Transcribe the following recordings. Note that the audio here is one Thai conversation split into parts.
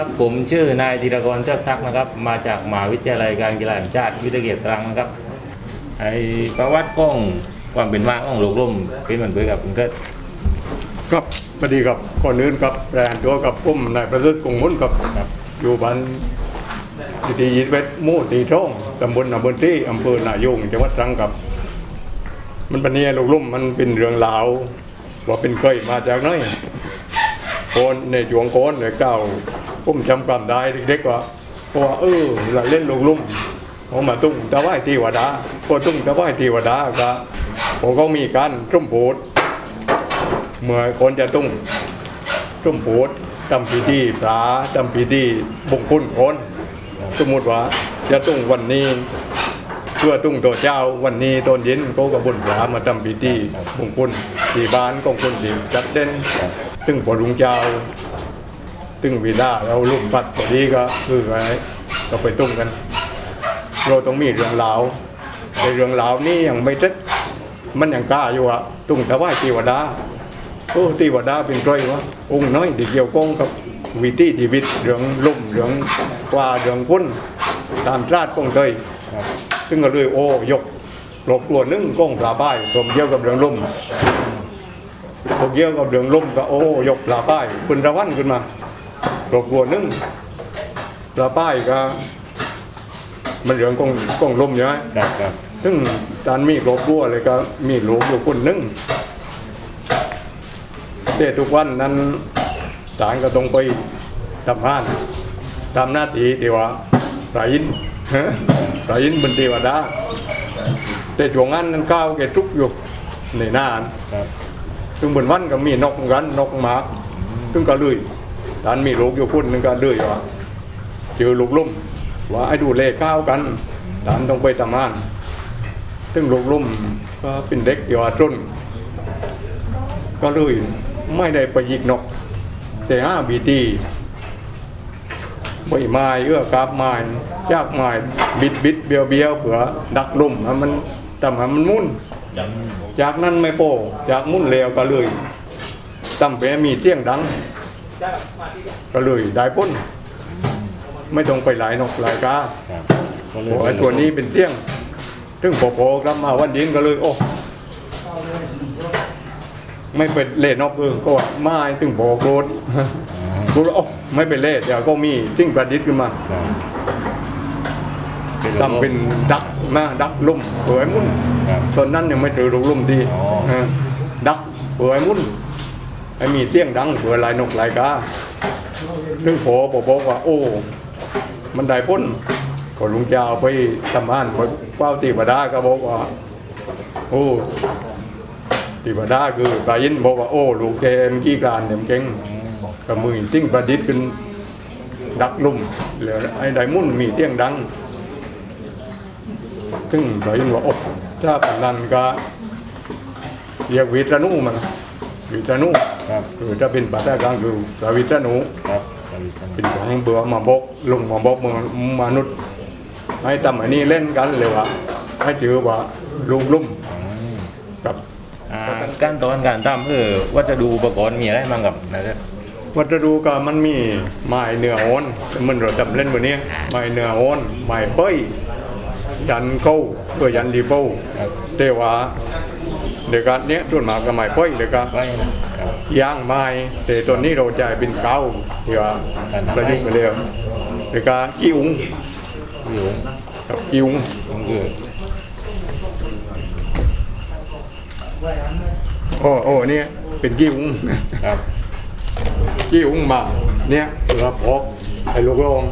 ครับ ผมชื่อนายธีรกรเจ้าทักนะครับ มาจากมหาวิทยาลัยการกีฬาแห่งชาติวิทยาเขตตรังนะครับไอประวัติกล้องความเป็นมาของลูกร่มเป็นเหมือนเพื่อกับคุณเกิดครับสวัสดีครับก่อนอื่นครับรายงานตัวกับผมนายประเสริฐกงมุนครับครับอยู่บ้านดียิตเวทหมู่ตีท่องตำบลนาบนที่อำเภอนายงจังหวัดตรังครับ มันเป็นเนี่ยลูกลุ่มมันเป็นเรื่องราวว่าเป็นเคยมาจากไหนโคนในจวงโคนในเก่า ผมจำความได้เด็กๆว่าเพราะว่าเออเราเล่นลูกลุ่มเขามาตุ้งตะไหว้ทีวดาพอตุ้งตะไหว้ทีวดาก็ผมก็มีการทุ่มโพดเมื่อคนจะตุ้งตุ้มโพดทำพิธีพระทำพิธีบุงคุณคน สมมติว่าจะตุ้งวันนี้เพื่อตุ้งตัวเจ้าวันนี้ตอนเย็นก็กับบุญพระมาทำพิธีบุงคุณที่บ้านของคนที่จัดเด่นตึงพอลุงเจ้า ตึงวีลาเราลุ่มปัดพอดีก็คือไงก็ไปตุ้งกัน เราต้องมีเรื่องราวในเรื่องราวนี้ยังไม่เท็จมันยังกล้าอยู่อะตุ้งแต่ว่าเทวดาโอ้เทวดาเป็นใครวะองค์น้อยที่เกี่ยวข้องกับวิถีชีวิตเรื่องลุ่มเรื่องกว่าเรื่องพ้นตามราชกองเคยซึ่งก็เลยโอ้ยกหลบกลัวนึ่งก้องปลาป้ายรวมเกี่ยวกับเรื่องลุ่มรวมเกี่ยวกับเรื่องลุ่มก็โอ้ยกปลาป้ายคุณระวันขึ้นมา หลบกลัวนึ่งปลาป้ายก็ มันเรื่องกองกองลุ่มใช่ไหมครับครับซึ่งตอนมีครอบครัวเลยก็มีลูกอยู่คนหนึงแต่ทุกวันนั้นศาลก็ต้องไปทำงานทำหน้าที่ที่ว่าพระอินทร์พระอินทร์เป็นเทวดาแต่ช่วงนั้นนั้นก้าวแกทุกข์อยู่ในหน้าครับซึ่งบนวันก็มีนกเหมือนกันนกหมาซึ่งก็เลย ตอนมีลูกอยู่คนหนึงก็เลยว่าเจอลูกลุ่มว่าไอ้ดูเลข้าวกันหลานต้องไปทำงานซึ่งลูกลุ่มก็เป็นเด็กเยาวชนก็เลยไม่ได้ไปยิกนก แต่ห้าบีตีใบไม้เอื้อกาบไม้ยากไม้บิดบิดเบียวเบียวเผื่อดักลุ่มให้มันทำให้มันมุ่นจากนั้นไม่โป้จากมุ่นเลวก็เลยตั้มแปมีเสียงดัง ก็เลยได้พ้นไม่ต้องไปหลายนกหลายกาครับก็เลยโอ้ไอ้ตัวนี้เป็นเสียงซึ่งพอพอกลับมาวันดินก็เลยโอ้ไม่เป็นเล่นอกเออก็ว่าไม่ถึงพอโกรธโกรธโอ้ไม่เป็นเล่เดี๋ยวก็มีสิ่งประดิษฐ์ขึ้นมาครับเป็นลูกทำเป็นดักมาดักลุ่มเปื่อยมุ่นครับตอนนั้นยังไม่ถือลูกลุ่มดีอ๋อเออดักเปื่อยมุ่น ให้มีเสียงดังเปื่อลายนกลายกาซึ่งพอพอบอกว่า โอ้ มันได้พ้นก็ลุงเจ้าไปทำงานไปเฝ้าตีบดาก็บอกว่า โอ้ตีบดาคือปลายินบอกว่าโอ้ลูกแกมกี้การเนี่ยมเก่งกับมือติ้งประดิษฐ์ขึ้นดักลุ่มเหลือไอ้ไดมุ่นมีเตียงดัง ซึ่งปลายินว่าโอ้ถ้าปานนั้นก็เรียกวิตานุมันวิตานุ ครับคือถ้าเป็นภาษากลางคือสวิตานุครับสวัสดีครับเป็นของเบื่อมาบอกลุงมาบอกมมนุษย์ ให้ทำอันนี้เล่นกันเลยว่าให้ถือว่าลุงลุ่มกับอ่าขั้นตอนการทำเออว่าจะดูอุปกรณ์มีอะไรบ้างครับนะครับวัสดุก็มันมีไม้เนื้ออ่อนมันเราจำเล่นวันนี้ไม้เนื้ออ่อนไม้เป้ยยันเก้าเพื่อยันรีโบครับเทว่าเด็กการเนี้ยส่วนมากก็ไม้เป้ยเลยก็ไว้นะครับ ย่างไม้แต่ตอนนี้เราจะเป็นเก้าที่ว่าประยุกต์ไปแล้วเด็กการกิ้วอยู่กับกิ้วผมคือโอ้โอ้เนี่ยเป็นกิ้วครับกิ้วมาเนี่ยเราพกไอ้ลูกโรง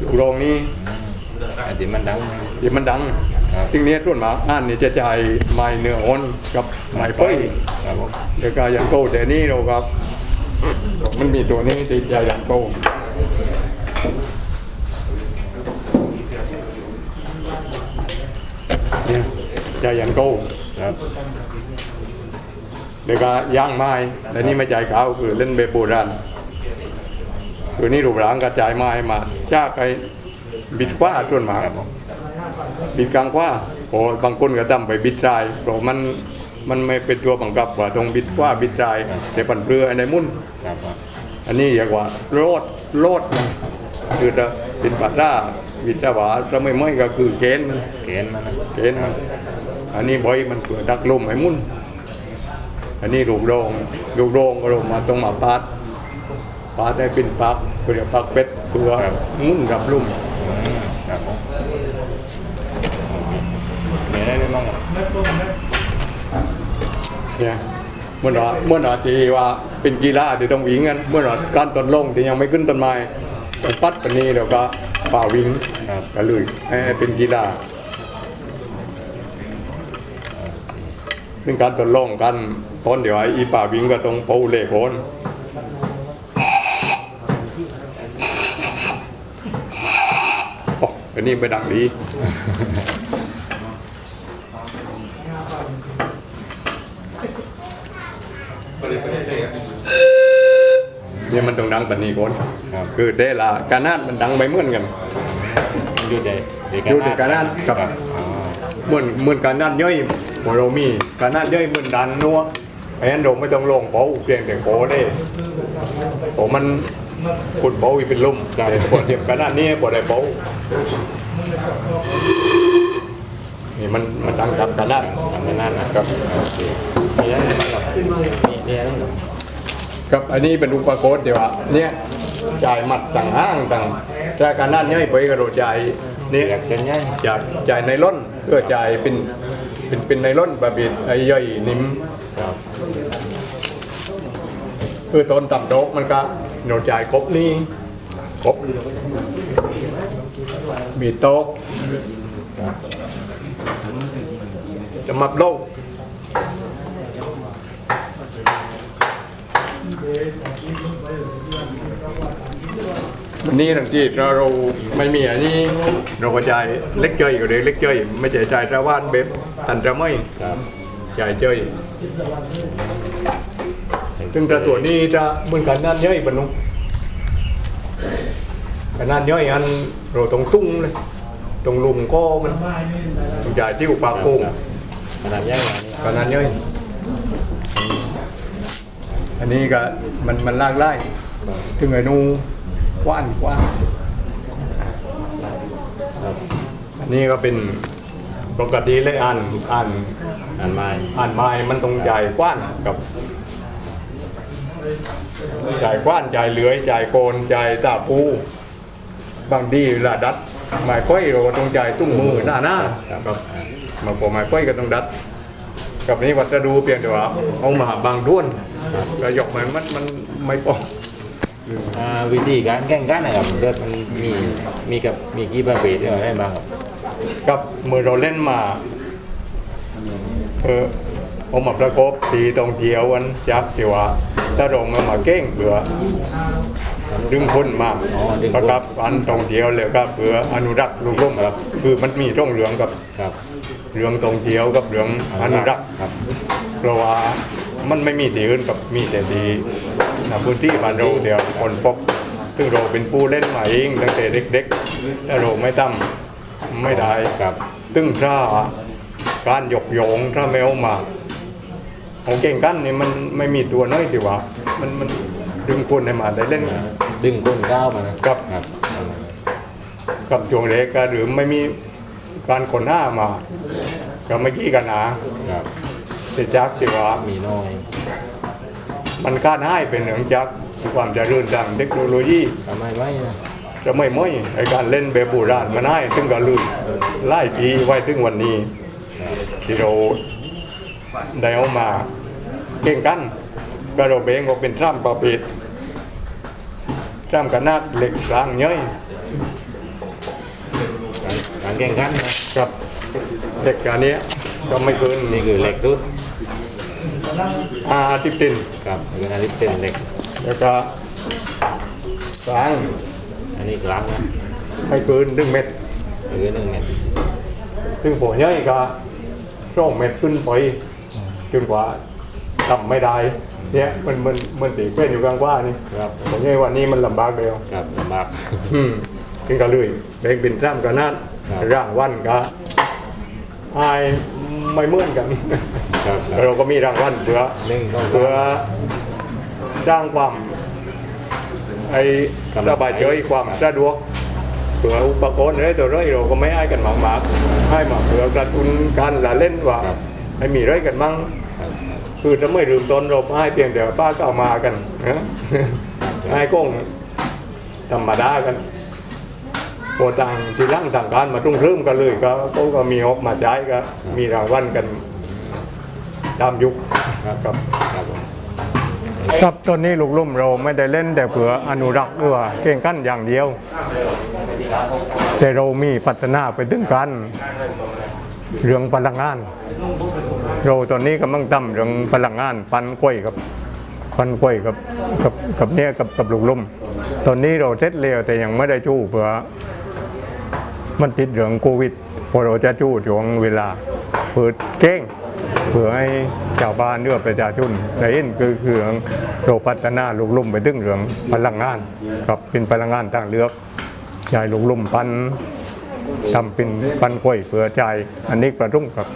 ลูกโรงนี้ไอ้ที่มันดังนะที่มันดัง ครับทีนี้ส่วนมากอ่านนี่จะจ่ายไม้เนื้ออ่อนกับไม้เป้ยครับผมเดี๋ยวก็ยันโก้แต่นี่เราครับ มันมีตัวนี้ติดยายันโก้เนี่ยยายันโก้ครับเดี๋ยวก็ย่างไม้แต่นี่ไม่จ่ายเขาคือเล่นเบบโบราณคือนี่รูปร่างกระจายไม้มาจากไอ้บิดกว่าส่วนมากครับผม บิดกลางกว่าโอ้บางคนก็ทำไปบิดทรายเพราะมันมันไม่เป็นตัวบังคับว่าตรงบิดกว่าบิดทรายแต่ปันเรืออันไหนมุ่นครับผมอันนี้เรียกว่าโลดโลดมันคือจะเป็นปัตตาวิจาวาจะไม่ไม่ก็คือเกณฑ์มันเกณฑ์มันนะเกณฑ์มันอันนี้บอยมันเผื่อดักลมให้มุ่นอันนี้ลูกโรงลูกโรงก็ลงมาต้องมาปาดปาดได้เป็นปักเรียกปักเป็ดเผื่อมุ่นกับลุ่ม อืมครับผมมีอะไรได้บ้างครับ เนี่ยเมื่อหนอเมื่อหนอที่ว่าเป็นกีฬาที่ต้องวิ่งกันเมื่อหนอการต้นลงที่ยังไม่ขึ้นต้นไม้มันปัดปานนี้แล้วก็ป่าวิ่งครับก็เลยให้เป็นกีฬาซึ่งการทดลองกันตอนเดี๋ยวไอ้อีป่าวิ่งก็ต้องเป่าเล่โคนโอ้อันนี้ไม่ดังดี เนี่ยมันต้องดังแบบนี้ก่อนครับคือเดละการนาดมันดังไปเหมือนกันอยู่ในอยู่ในการนาดกับเหมือนเหมือนการนาดย่อยหมเรามีการนาดย่อยเหมือนดันนัวไอ้นั้นโดมไม่ต้องลงเบาเพียงแต่โคได้ผมมันขุดเบาอีเป็นลุ่มแต่พอเทียมการนาดนี่พอได้เบานี่มันมันดังกับการนาดทำไม่นานนะครับโอเค มีอะไรบ้างครับมีมีอะไรบ้างครับกับอันนี้เป็นอุปกรณ์เดี๋ยวอะเนี่ยจ่ายหมัดต่างห้างต่างถ้าการนาดย่อยไปกระโดดจ่ายนี่อยากจะง่ายจ่ายจ่ายในร่นเพื่อจ่ายเป็นเป็นเป็นในร่นแบบเป็นไอ้ย่อยนิ่มครับคือต้นต่ำโตกมันก็โดนจ่ายครบนี่ครบมีโต๊ะจะมับโลก วันนี้ทั้งที่เราเราไม่มีอันนี้เราก็จ่ายเล็กเจยก็เลยเล็กเจยไม่จ่ายจ่ายชาวานแบบทันจะไม่ครับจ่ายเจยซึ่งต่ตัวนี้จะเหมือนกันนั่นย่อยบรรลุกันนั่นย่อยอันเราตรงตุ้งเลยตรงลุมก็มันต้องจ่ายที่อุปาโกงขนาดใหญ่กว่านี้กันนั่นย่อย อันนี้ก็มันมันลากไล่ถึงไอ้นูกว้านกว้านอันนี้ก็เป็นปกติเลยอ่านอ่านอ่านไม้อ่านไม้มันตรงใหญ่กว้านกับใหญ่กว้านใหญ่เหลือยใหญ่โกนใหญ่ตาปูบางดีลาดัดไม้ก้อยเราก็ต้องใหญ่ตุ้งมือหน้าหน้าครับมาพอไม้ก้อยก็ต้องดัด กับนี้วัดจะดูเพียงแต่ว่าเอามาบางด้วน กระยกมันมันมันไม่พออ่าวิธีการแข่งขันนะครับเลือดมันมีมีกับมีกี่ประเภทอะไรบ้างครับกับมือเราเล่นมาเออเอามาประกบตีตรงเทียววันจับสิว่าถ้าลงมามาเก้งเบื่อดึงคนมาอ๋อดึงคนประกับอันตรงเทียวเลยก็เพื่ออนุรักษ์ลูกร่มครับ คือมันมีร่องเหลืองกับครับเรื่องตรงเจียวกับเรื่องอนุรักษ์ครับเพราะว่า มันไม่มีที่อื่นกับมีแต่ที่ในพื้นที่บ้านเราเดียวคนพบซึ่งเราเป็นผู้เล่นมาเองตั้งแต่เด็กๆถ้าเราไม่ตั้มไม่ได้ครับซึ่งถ้าการหยกโยงถ้าไม่เอามาของเก่งกันนี่มันไม่มีตัวน้อยสิวะมันมันดึงคนให้มาได้เล่นดึงก้นก้าวมานะครับครับกับช่วงเล็กก็หรือไม่มีการขนหน้ามาก็ไม่กี้กันหนาครับ แต่จักที่ว่ามีน้อย มันการให้เป็นเรื่องจักความเจริญทางเทคโนโลยีทำไมไม่นะจะไม่ม้อยไอการเล่นแบบโบราณมันให้ซึ่งก็ลืมไล่ปีไว้ถึงวันนี้ ที่เราได้เอามาเก่งกันก็เราเบงก็เป็นร่ำประเภทร่ำกระนาดเหล็กสร้างเย้ยการการแข่งขันนะกับเหล็กการนี้ก็ไม่เกินนี่คือเหล็กรุ่น อาทิตย์ตินครับเป็นอันนี้เป็นเหล็ก แล้วก็สร้างอันนี้กลางนะไม่เกินหนึ่งเม็ดคือหนึ่งเมตรซึ่งผมเย้ยก็สองเม็ดขึ้นไปจนกว่าทำไม่ได้เนี่ยมันมันมันตีเป็นอยู่กลางว่านี่ครับผมเย้ยวันนี้มันลำบากเดียวครับลำบากอืมกินกันเลยแบ่งเป็นร่ำกันนั่นครับร่างวันก็อายไม่เหมือนกันครับคแต่รับ เราก็มีรางวัลเพื่อหนึ่งต้องเพื่อสร้างความไอ้กำลังใจสบายใจความสะดวกเผื่ออุปกรณ์อะไรตัวไรเราก็ไม่ให้กันมากๆให้มาเผื่อกระตุ้นการละเล่นว่าครับให้มีไรกันมั่งครับคือถ้าไม่ลืมตนเราให้เพียงแต่ว่าป้าก็เอามากันนะให้ก้องธรรมดากันพอต่างที่ร่างต่างการมาตุ้งเริ่มกันเลยก็เขาก็มีออกมาใช้ก็มีรางวัลกัน ตามยุคครับครับครับผมครับตอนนี้ลูกลุ่มเราไม่ได้เล่นแต่เผื่ออนุรักษ์หรือว่าเก่งกันอย่างเดียว แต่เรามีพัฒนาไปถึงกัน เรื่องพลังงาน เราตอนนี้กำลังทำเรื่องพลังงานปันกล้วยกับปันกล้วยกับกับกับเนี่ยกับกับลูกลุ่ม ตอนนี้เราเสร็จแล้วแต่ยังไม่ได้จู้เผื่อมันติดเรื่องโควิดพอเราจะจู้ช่วงเวลาเปิดเก้ง เพื่อให้ชาวบ้านเรือประชาชนได้เห็นคือคือเรพัฒนาลูกลุ่มไปถึงเรื่องพลังงานกับเป็นพลังงานทางเลือกใช้ลูกลุ่มปันทำเป็นปันกล้วยเผื่อใจอันนี้ประทุ่งกับ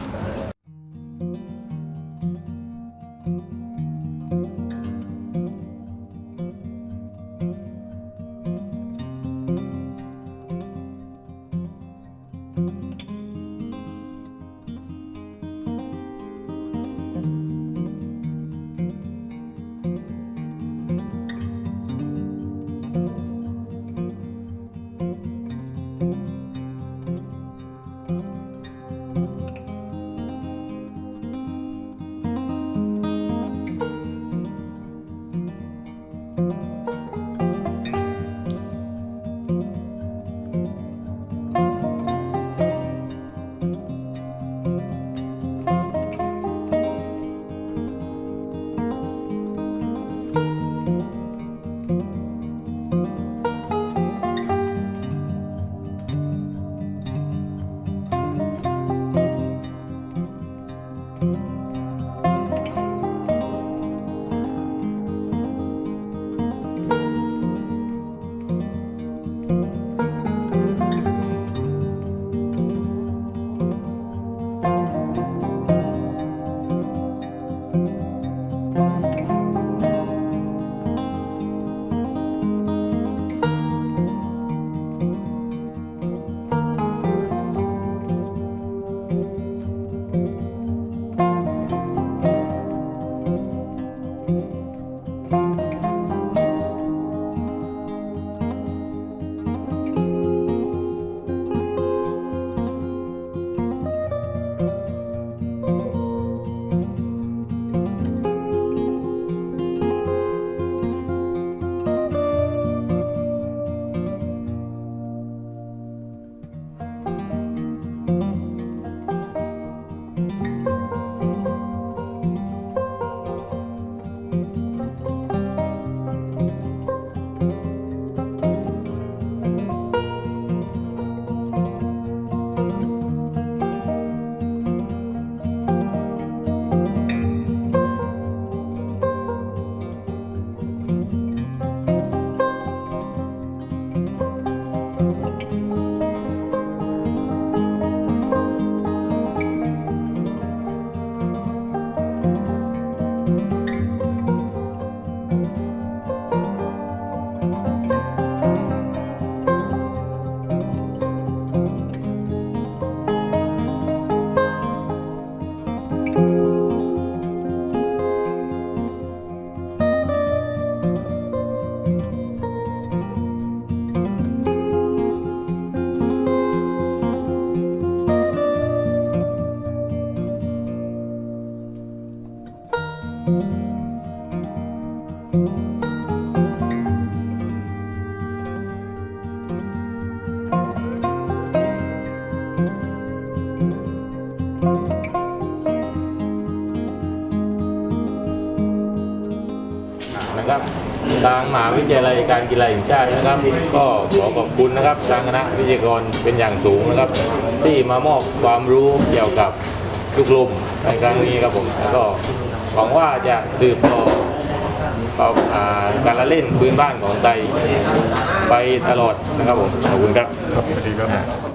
นะครับ ทางมหาวิทยาลัยการกีฬาแห่งชาตินะครับ ก็ขอขอบคุณนะครับทางคณะวิทยากรเป็นอย่างสูงนะครับ ที่มามอบความรู้เกี่ยวกับลูกลมในครั้งนี้ครับผมก็หวังว่าจะสืบต่อการละเล่นพื้นบ้านของไทยไปตลอดนะครับผมขอบคุณครับครับสวัสดีครับ